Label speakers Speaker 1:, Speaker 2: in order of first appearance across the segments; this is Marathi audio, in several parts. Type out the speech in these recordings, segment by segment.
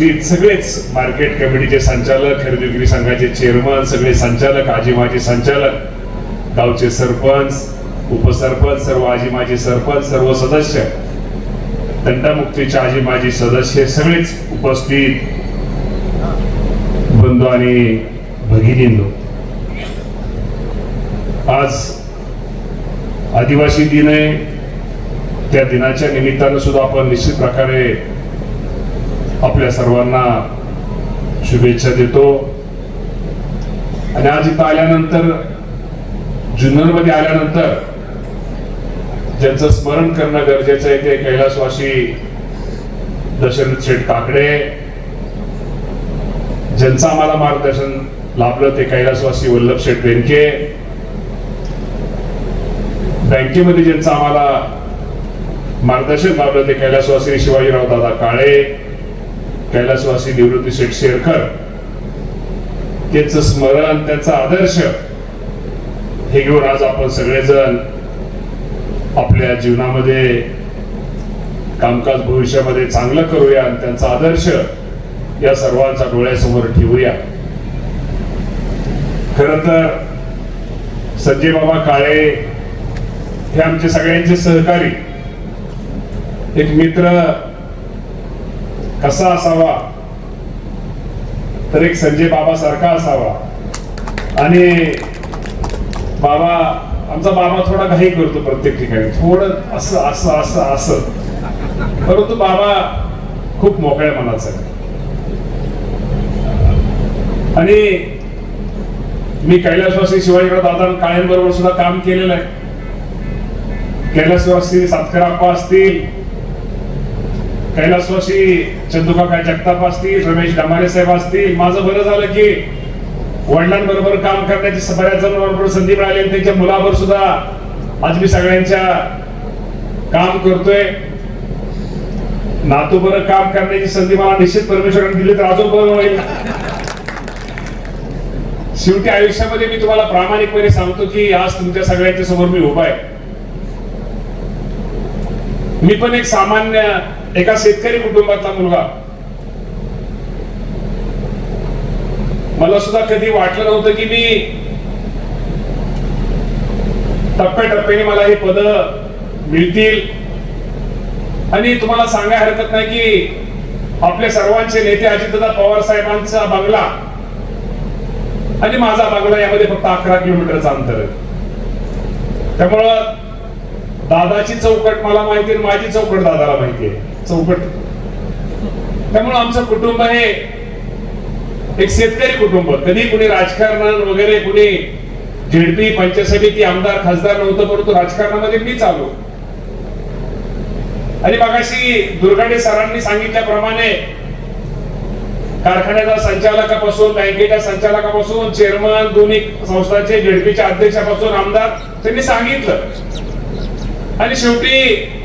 Speaker 1: उपस्थित सगळेच मार्केट कमिटीचे संचालक खरेदी विक्री संघाचे चेअरमन सगळे संचालक आजी माजी संचालक गावचे सरपंच उपसरपंच सर्व आजी माजी सरपंच सर्व सदस्य तंटामुक्तीचे आजी माजी सदस्य सगळेच उपस्थित बंधू आणि भगिनींनो. आज आदिवासी दिन आहे. त्या दिनाच्या निमित्तानं सुद्धा आपण निश्चित प्रकारे आपल्या सर्वांना शुभेच्छा देतो. आणि आज इथं आल्यानंतर जुन्नरमध्ये आल्यानंतर ज्यांचं स्मरण करणं गरजेचं आहे ते कैलासवासी दशरथ शेठ काकडे ज्यांचं आम्हाला मार्गदर्शन लाभलं ते कैलासवासी वल्लभ शेठ बेनके बँकेमध्ये ज्यांचं आम्हाला मार्गदर्शन लाभलं ते कैलासवासी शिवाजीराव दादा काळे कैलासवासी निवृत्ती शेठ शेरकर त्यांचं स्मरण त्यांचा आदर्श हे घेऊन आज आपण सगळेजण आपल्या जीवनामध्ये कामकाज भविष्यामध्ये चांगलं करूया आणि त्यांचा आदर्श या सर्वांचा डोळ्यासमोर ठेवूया. खर तर संजय बाबा काळे हे आमचे सगळ्यांचे सहकारी. एक मित्र कसा असावा? तर एक संजय बाबा सारखा असावा. आणि बाबा आमचा बाबा थोडा घाई करतो प्रत्येक ठिकाणी. थोडं असं असं असं असं. परंतु बाबा खूप मोकळ्या मनाचा आहे आणि मी कैलासवासी शिवाजीराव दादा काळ्यांबरोबर सुद्धा काम केलेलं आहे. कैलासवासी सातकराप्पा असतील कैलासवासी चंदुकाका जगताप असतील रमेश डमारे साहेब असतील माझं बरं झालं की वडिलांबरोबर काम करण्याची बऱ्याच जणांबरोबर संधी मिळाली आणि त्यांच्या मुलावर सुद्धा आज मी सगळ्यांच्या काम करतोय. नातू बरं काम करण्याची संधी मला निश्चित परमेश्वराने दिली तर अजून बरं होईल. शेवटी आयुष्यामध्ये मी तुम्हाला प्रामाणिकपणे सांगतो की आज तुमच्या सगळ्यांच्या समोर मी उभा आहे. मी पण एक सामान्य एका शेतकरी कुटुंबातला मुलगा. मला सुद्धा कधी वाटलं नव्हतं की मी टप्प्याटप्प्याने मला ही पद मिळतील. आणि तुम्हाला सांगाय हरकत नाही की आपले सर्वांचे नेते अजितदादा पवार साहेबांचा बंगला आणि माझा बंगला यामध्ये फक्त अकरा किलोमीटरचं अंतर आहे. त्यामुळं दादाची चौकट मला माहिती आहे माझी चौकट दादाला माहिती आहे. चौकट त्यामुळे आमचं कुटुंब हे एक शेतकरी कुटुंब. कधी कुणी राजकारण वगैरे कुणी झेडपी पंचायत समिती आमदार खासदार नव्हतं परंतु राजकारणामध्ये मीच आलो आणि मगाशी दुर्गाडे सरांनी सांगितल्याप्रमाणे कारखान्याच्या संचालकापासून बँकेच्या संचालकापासून चेअरमन दोन्ही संस्थांचे झेडपीच्या अध्यक्षापासून आमदार त्यांनी सांगितलं. आणि शेवटी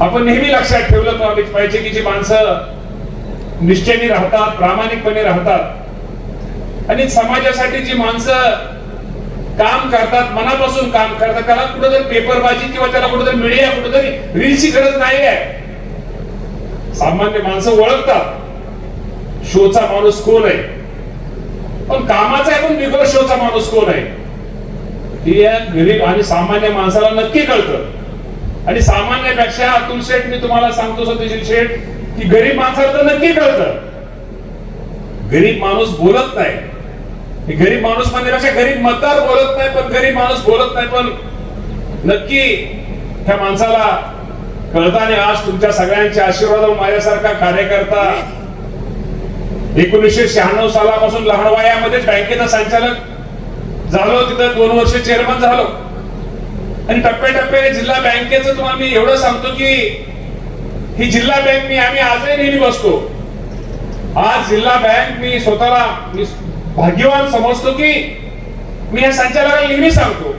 Speaker 1: आपण नेहमी लक्षात ठेवलं पाहिजे की जी माणसं निष्ठेने राहतात प्रामाणिकपणे राहतात. आणि समाजासाठी जी माणसं काम करतात मनापासून काम करतात त्याला कुठेतरी पेपरबाजी किंवा त्याला कुठेतरी मीडिया कुठेतरी रीलची गरज नाही आहे सामान्य माणसं ओळखतात. शोचा माणूस कोण आहे? पण कामाचा आहे पण बिगर शोचा माणूस कोण आहे? हे या गरीब आणि सामान्य माणसाला नक्की कळतं. आणि सामान्यपेक्षा अतुल शेठ मी तुम्हाला सांगतो सत्यशील शेठ की गरीब माणसाला तर नक्की कळतं. गरीब माणूस बोलत नाही. गरीब माणूस म्हणण्यापेक्षा गरीब मतदार बोलत नाही पण गरीब माणूस बोलत नाही पण नक्की त्या माणसाला कळताने आणि आज तुमच्या सगळ्यांच्या आशीर्वाद माझ्यासारखा कार्यकर्ता एकोणीसशे शहाण्णव सालापासून लहान वयामध्ये बँकेचा संचालक झालो. तिथं दोन वर्ष चेअरमन झालो. आणि टप्प्याटप्प्याने जिल्हा बँकेचं तुम्हाला मी एवढं सांगतो की ही जिल्हा बँक मी आम्ही आजही नेहमी बसतो. आज जिल्हा बँक मी स्वतःला मी भाग्यवान समजतो की मी या संचालकाला नेहमी सांगतो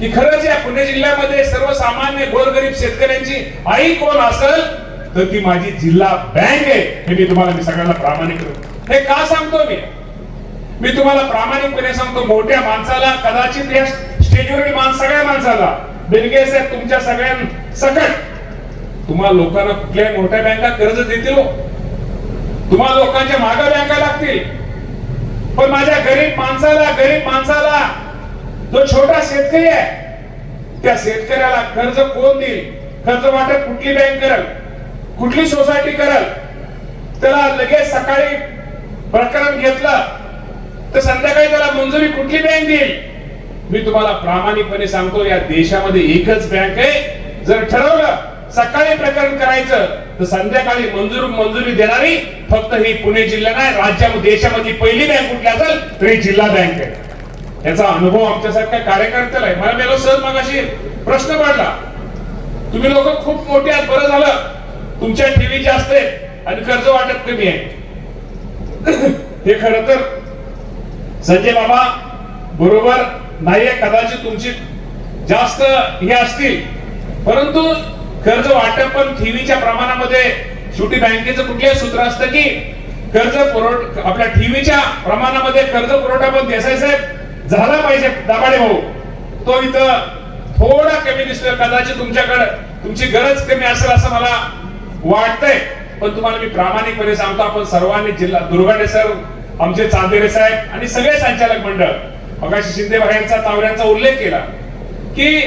Speaker 1: की खरंच या पुणे जिल्ह्यामध्ये सर्वसामान्य गोरगरीब शेतकऱ्यांची आई कोण असेल तर ती माझी जिल्हा बँक आहे हे मी तुम्हाला मी सगळ्यांना प्रामाणिक हे का सांगतो मी? मी तुम्हाला प्रामाणिकपणे सांगतो मोठ्या माणसाला कदाचित या स्टेजवरील मान सगळ्या माणसाला. बिलगे साहेब तुमच्या सगळ्यां सकट तुम्हाला लोकांना कुठल्याही मोठ्या बँका कर्ज देतील हो. तुम्हाला लोकांच्या मागा बँका लागतील. पण माझ्या गरीब माणसाला गरीब माणसाला जो छोटा शेतकरी आहे त्या शेतकऱ्याला कर्ज कोण देईल? कर्ज वाटप कुठली बँक करल? कुठली सोसायटी करल? त्याला लगेच सकाळी प्रकरण घेतलं तर संध्याकाळी त्याला मंजुरी कुठली बँक देईल? मी तुम्हाला प्रामाणिकपणे सांगतो या देशामध्ये एकच बँक आहे. जर ठरवलं सकाळी प्रकरण करायचं तर संध्याकाळी मंजूर मंजुरी देणारी फक्त ही पुणे जिल्हा नाही राज्यामध्ये देशामध्ये पहिली बँक कुठली असेल तर ही जिल्हा बँक आहे. याचा अनुभव आमच्यासारख्या कार्यकर्त्याला आहे. मला मेलो सर मगाशी प्रश्न पडला. तुम्ही लोक खूप मोठे आहात बरं झालं. तुमच्या टीव्ही जास्त आहेत आणि कर्ज वाटत कमी आहे. हे खर तर संजय बाबा बरोबर नाहीये कदाचित तुमची जास्त हे असतील. परंतु कर्ज वाटप पण ठेवीच्या प्रमाणामध्ये शेवटी बँकेचं कुठलंही सूत्र असतं की कर्ज पुरवठ आपल्या ठेवीच्या प्रमाणामध्ये कर्ज पुरवठा पण देसाई साहेब झाला पाहिजे दाबाडे भाऊ. तो इथं थोडा कमी दिसतोय कदाचित तुमच्याकडे तुमची गरज कमी असेल असं मला वाटतंय. पण तुम्हाला मी प्रामाणिकपणे सांगतो आपण सर्वांनी जिल्हा दुर्गाडे सर आमचे चांदेरे साहेब आणि सगळे संचालक मंडळ मगाशी शिंदे यांचा तावड्यांचा उल्लेख केला की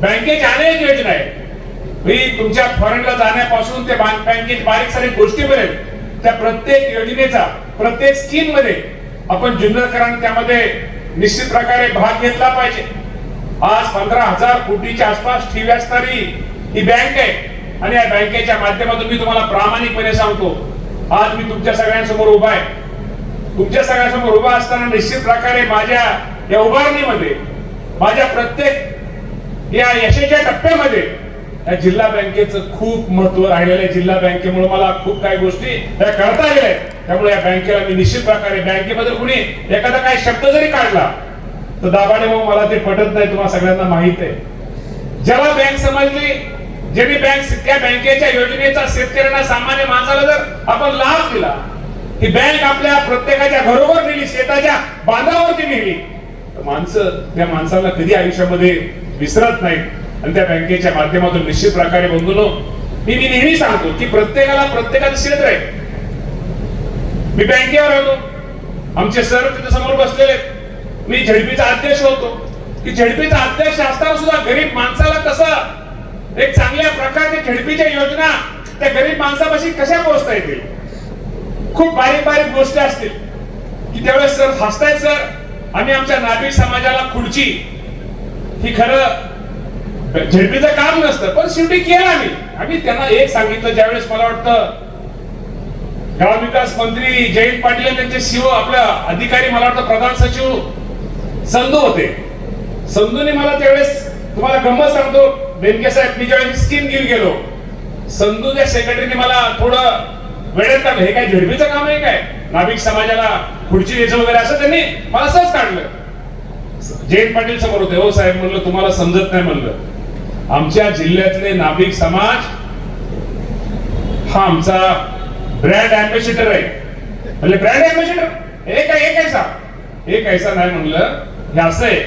Speaker 1: बँकेच्या अनेक योजना आहेत. मी तुमच्या फॉरेनला जाण्यापासून ते बँकेत बारीक सारीक गोष्टीपर्यंत त्या प्रत्येक योजनेचा प्रत्येक स्कीममध्ये आपण जुन्नरकरांनी त्यामध्ये निश्चित प्रकारे भाग घेतला पाहिजे. आज पंधरा हजार कोटीच्या आसपास ठेवी असणारी ही बँक आहे आणि या बँकेच्या माध्यमातून मी तुम्हाला प्रामाणिकपणे सांगतो. आज मी तुमच्या सगळ्यांसमोर उभा आहे. तुमच्या सगळ्यासमोर उभा असताना निश्चित प्रकारे माझ्या या उभारणीमध्ये माझ्या प्रत्येक या यशाच्या टप्प्यामध्ये या जिल्हा बँकेचं खूप महत्त्व राहिलेलं आहे. जिल्हा बँकेमुळे मला खूप काही गोष्टी या करता आलेल्या त्यामुळे या बँकेला मी निश्चित प्रकारे बँकेमध्ये कुणी एखादा काही शब्द जरी काढला तर दाबाने मग मला ते पटत नाही तुम्हाला सगळ्यांना माहीत आहे. जेव्हा बँक समजली ज्यांनी बँक त्या बँकेच्या योजनेचा शेतकऱ्यांना सामान्य माणसाला जर आपण लाभ दिला ही बँक आपल्या प्रत्येकाच्या घरोघर नेली शेताच्या बांधावरती नेली. तर माणसं त्या माणसाला कधी आयुष्यामध्ये विसरत नाहीत. आणि त्या बँकेच्या माध्यमातून निश्चित प्रकारे बंधून मी मी नेहमी सांगतो की प्रत्येकाला प्रत्येकाचं क्षेत्र आहे. मी बँकेवर होतो. आमचे सर तिथे समोर बसलेले मी झडपीचा अध्यक्ष होतो. की झडपीचा अध्यक्ष असताना सुद्धा गरीब माणसाला कसं एक चांगल्या प्रकारच्या झडपीच्या योजना त्या गरीब माणसापाशी कशा पोहोचता येतील? खूप बारीक बारीक गोष्टी असतील. की त्यावेळेस सर हसतायत सर. आम्ही आमच्या नागरिक समाजाला खुर्ची. ही खरं झेडपीचं काम नसतं पण शेवटी केलं आम्ही. आम्ही त्यांना एक सांगितलं ज्यावेळेस मला वाटतं ग्राम विकास मंत्री जयंत पाटील यांचे त्यांचे सीओ आपल्या अधिकारी मला वाटतं प्रधान सचिव संधू होते. संधूने मला त्यावेळेस तुम्हाला गंमत सांगतो बेनके साहेब मी ज्यावेळेस स्कीम घेऊन गेलो संधूच्या सेक्रेटरीने मला थोडं वेळेत काढलं हे काय झेडपीचं काम आहे काय? नाभिक समाजाला खुर्ची द्यायचं वगैरे असं त्यांनी मला सहज काढलं. जयंत पाटील समोर होते. हो साहेब म्हणलं तुम्हाला समजत नाही म्हणलं. आमच्या जिल्ह्यातले नाभिक समाज हा आमचा ब्रँड अँबॅसिडर आहे. म्हणजे ब्रँड अँबॅसिडर एक आहे एक ऐसा एक ऐसा नाही म्हणलं. हे असं आहे.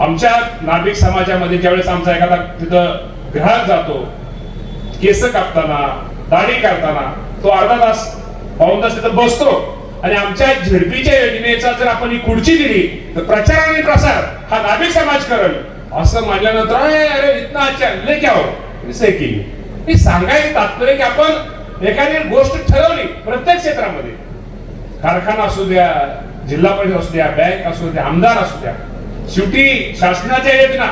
Speaker 1: आमच्या नाभिक समाजामध्ये ज्यावेळेस आमचा एखादा तिथं ग्राहक जातो केस कापताना दाढी करताना तो अर्धा तास पाऊन तास तिथं बसतो. आणि आमच्या झेडपीच्या योजनेचा जर आपण ही खुर्ची दिली तर प्रचार आणि प्रसार हा नाभिक समाज करल असं म्हटल्यानंतर "अरे, इतना अच्छा क्या हो? सही केली. मी सांगायचं तात्पर्य की आपण एखादी गोष्ट ठरवली प्रत्येक क्षेत्रामध्ये. कारखाना असू द्या जिल्हा परिषद असू द्या बँक असू द्या आमदार असू द्या शेवटी शासनाच्या योजना.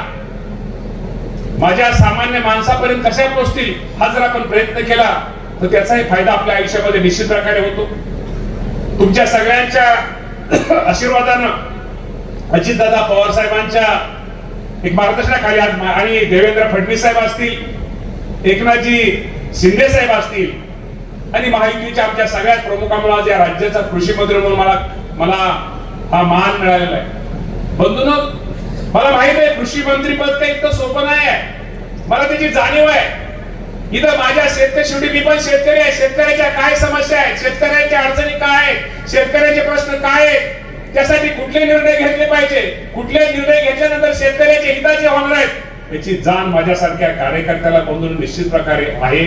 Speaker 1: माझ्या सामान्य माणसापर्यंत कशा पोहोचतील हा जर आपण प्रयत्न केला तर त्याचाही फायदा आपल्या आयुष्यामध्ये निश्चित प्रकारे होतो. तुमच्या सगळ्यांच्या आशीर्वादानं अजितदादा पवार साहेबांच्या एक मार्गदर्शनाखाली आज आणि देवेंद्र फडणवीस साहेब असतील एकनाथजी शिंदे साहेब असतील आणि महायुतीच्या आमच्या सगळ्याच प्रमुखांमुळे आज या राज्याचा कृषी मंत्री म्हणून मला मला हा मान मिळालेला आहे. बंधून मला माहीत आहे कृषी मंत्री पद काही इतकं सोपं नाही आहे. मला त्याची जाणीव आहे. इथं माझ्या शेतकरी शेवटी मी पण शेतकरी आहे. शेतकऱ्याच्या काय समस्या आहेत? शेतकऱ्यांच्या अडचणी काय आहेत? शेतकऱ्याचे प्रश्न काय आहेत? त्यासाठी कुठले निर्णय घेतले पाहिजे? कुठले निर्णय घेतल्यानंतर शेतकऱ्याचे हिताचे होणार आहेत? याची जाण माझ्यासारख्या कार्यकर्त्याला बंधून निश्चित प्रकारे आहे.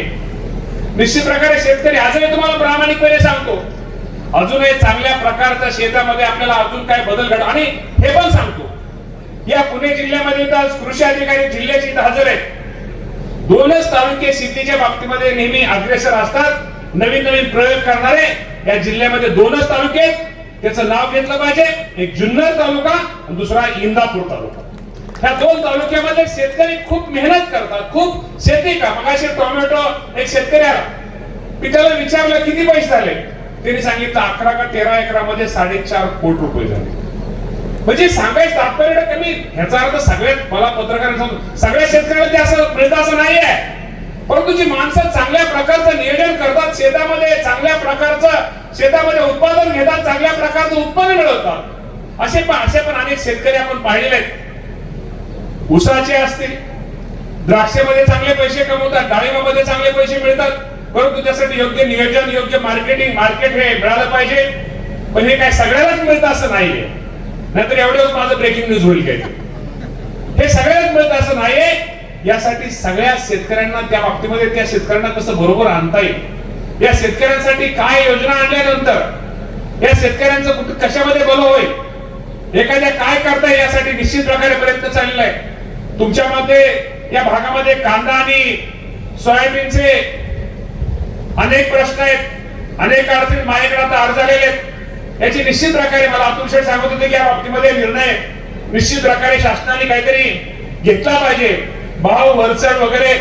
Speaker 1: निश्चित प्रकारे शेतकरी आजही तुम्हाला प्रामाणिकपणे सांगतो. अजूनही चांगल्या प्रकारच्या शेतामध्ये आपल्याला अजून काय बदल घड आणि हे पण सांगतो. या पुणे जिल्ह्यामध्ये आज कृषी अधिकारी जिल्ह्याची इथं हजर आहेत. दोनच तालुके शेतीच्या बाबतीमध्ये नेहमी अग्रेसर असतात. नवीन नवीन प्रयोग करणारे या जिल्ह्यामध्ये दोनच तालुके त्याचं नाव घेतलं पाहिजे. एक जुन्नर तालुका आणि दुसरा इंदापूर तालुका. ह्या दोन तालुक्यामध्ये शेतकरी खूप मेहनत करतात. खूप शेती का? मग टोमॅटो एक शेतकरी पिकाला विचारलं किती पैसे झाले? त्यांनी सांगितलं अकरा का तेरा एकरामध्ये साडेचार कोटी रुपये झाले. म्हणजे सांगायचं तात्पर्य कमी ह्याचा अर्थ सगळ्यात मला पत्रकारांना सांगतो सगळ्या शेतकऱ्याला ते असं मिळतं असं नाही आहे परंतु जी माणसं चांगल्या प्रकारचं नियोजन करतात शेतामध्ये चांगल्या प्रकारचं शेतामध्ये उत्पादन घेतात चांगल्या प्रकारचं उत्पन्न मिळवतात. असे पण असे पण अनेक शेतकरी आपण पाहिलेले आहेत. उसाचे असतील द्राक्षेमध्ये चांगले पैसे कमवतात डाळिंबामध्ये चांगले पैसे मिळतात. परंतु त्यासाठी योग्य नियोजन योग्य मार्केटिंग मार्केट हे मिळालं पाहिजे. पण हे काय सगळ्यालाच मिळतं असं नाहीये. नाहीतर एवढंच माझं ब्रेकिंग न्यूज होईल काय हे सगळ्याच मिळतं असं नाहीये यासाठी सगळ्या शेतकऱ्यांना त्या बाबतीमध्ये त्या शेतकऱ्यांना कसं बरोबर आणता येईल. या शेतकऱ्यांसाठी काय योजना आणल्यानंतर या शेतकऱ्यांचं कुठं कशामध्ये भलं होईल? एखाद्या काय करता यासाठी निश्चित प्रकारे प्रयत्न चाललेला आहे. तुमच्यामध्ये या भागामध्ये कांदा आणि सोयाबीनचे अनेक प्रश्न आहेत. अनेक अडचणी माझ्याकडे आता अर्ज आलेले आहेत. याची निश्चित प्रकारे मला अतुल शेठ सांगत होते की या बाबतीमध्ये निर्णय निश्चित प्रकारे शासनाने काहीतरी घेतला पाहिजे. भाव वरचढ वगैरे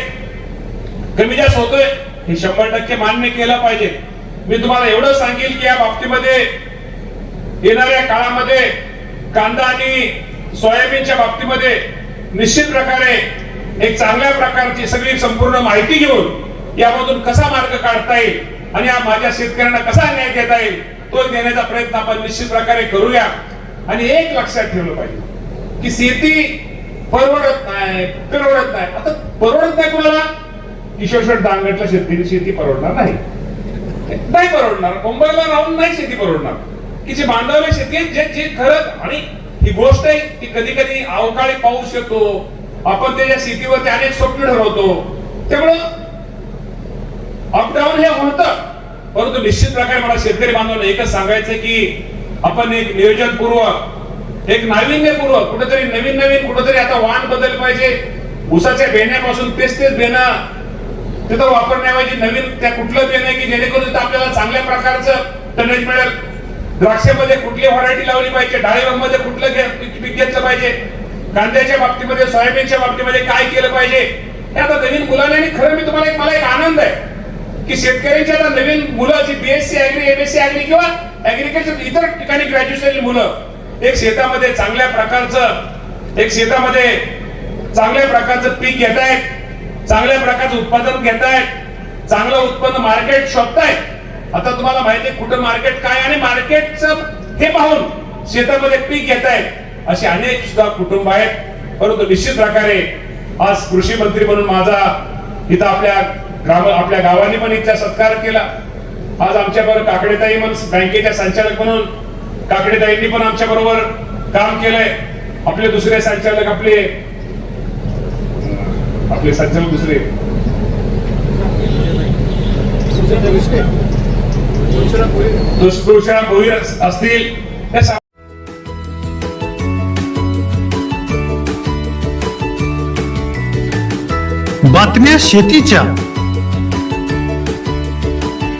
Speaker 1: कमी जास्त होतोय हे शंभर टक्के मान्य केलं पाहिजे. मी तुम्हाला एवढं सांगेल की या बाबतीमध्ये येणाऱ्या काळामध्ये कांदा आणि सोयाबीनच्या बाबतीमध्ये निश्चित प्रकारे एक चांगल्या प्रकारची सगळी संपूर्ण माहिती घेऊन यामधून कसा मार्ग काढता येईल आणि या माझ्या शेतकऱ्यांना कसा न्याय देता येईल तो देण्याचा प्रयत्न आपण निश्चित प्रकारे करूया. आणि एक लक्षात ठेवलं पाहिजे की शेती परवडत नाही परवडत नाही. आता परवडत नाही कुणाला? किशोर दांगटला शेती शेती परवडणार नाही. नाही परवडणार. मुंबईला राहून नाही शेती परवडणार. की जे बांधवले शेती आहे, जे जे खरंच आणि ही गोष्ट आहे की कधी कधी अवकाळी पाऊस येतो. आपण त्याच्या शेतीवरती अनेक स्वप्न ठरवतो. त्यामुळं अपडाऊन हे होतं. परंतु निश्चित प्रकारे मला शेतकरी बांधवांना एकच सांगायचं की आपण एक नियोजनपूर्वक एक नाविन्यपूर्वक कुठेतरी नवीन नवीन कुठेतरी आता वाण बदल पाहिजे. उसाच्या बेण्यापासून तेच तेच बेणं तिथं वापरण्याऐवजी नवीन त्या कुठलं बेन की जेणेकरून तिथं आपल्याला चांगल्या प्रकारचं टनेज मिळेल. द्राक्षामध्ये कुठली व्हरायटी लावली पाहिजे? डाळिंबामध्ये कुठलं पीक घेतलं पाहिजे? कांद्याच्या बाबतीमध्ये सोयाबीनच्या बाबतीमध्ये काय केलं पाहिजे? हे आता नवीन मुलाने आणि खरं मी तुम्हाला एक मला एक आनंद आहे. की शेतकऱ्यांची आता नवीन मुलं जी बीएससी अॅग्री एमएससी अॅग्री किंवा ऍग्रिकल्चर इतर ठिकाणी ग्रॅज्युएशन मुलं एक शेतामध्ये चांगल्या प्रकारचं एक शेतामध्ये चांगल्या प्रकारचं पीक घेत आहेत चांगल्या प्रकारचं उत्पादन घेत आहेत चांगलं उत्पन्न मार्केट शोधतायत. आता तुम्हाला माहिती आहे कुठं मार्केट काय आणि मार्केटचं हे पाहून शेतामध्ये पीक घेत आहेत असे अनेक सुद्धा कुटुंब आहेत. परंतु निश्चित प्रकारे आज कृषी मंत्री म्हणून माझा इथं आपल्या ग्राम आपल्या गावाने पण इथला सत्कार केला. आज आमच्या बरोबर काकडेताई म्हणून बँकेच्या संचालक म्हणून काकडेताईंनी पण आमच्या बरोबर काम केलंय. आपले दुसरे संचालक आपले आपले संचालक दुसरे. दुष्कृषा भोईर असतील.
Speaker 2: बातम्या शेतीच्या.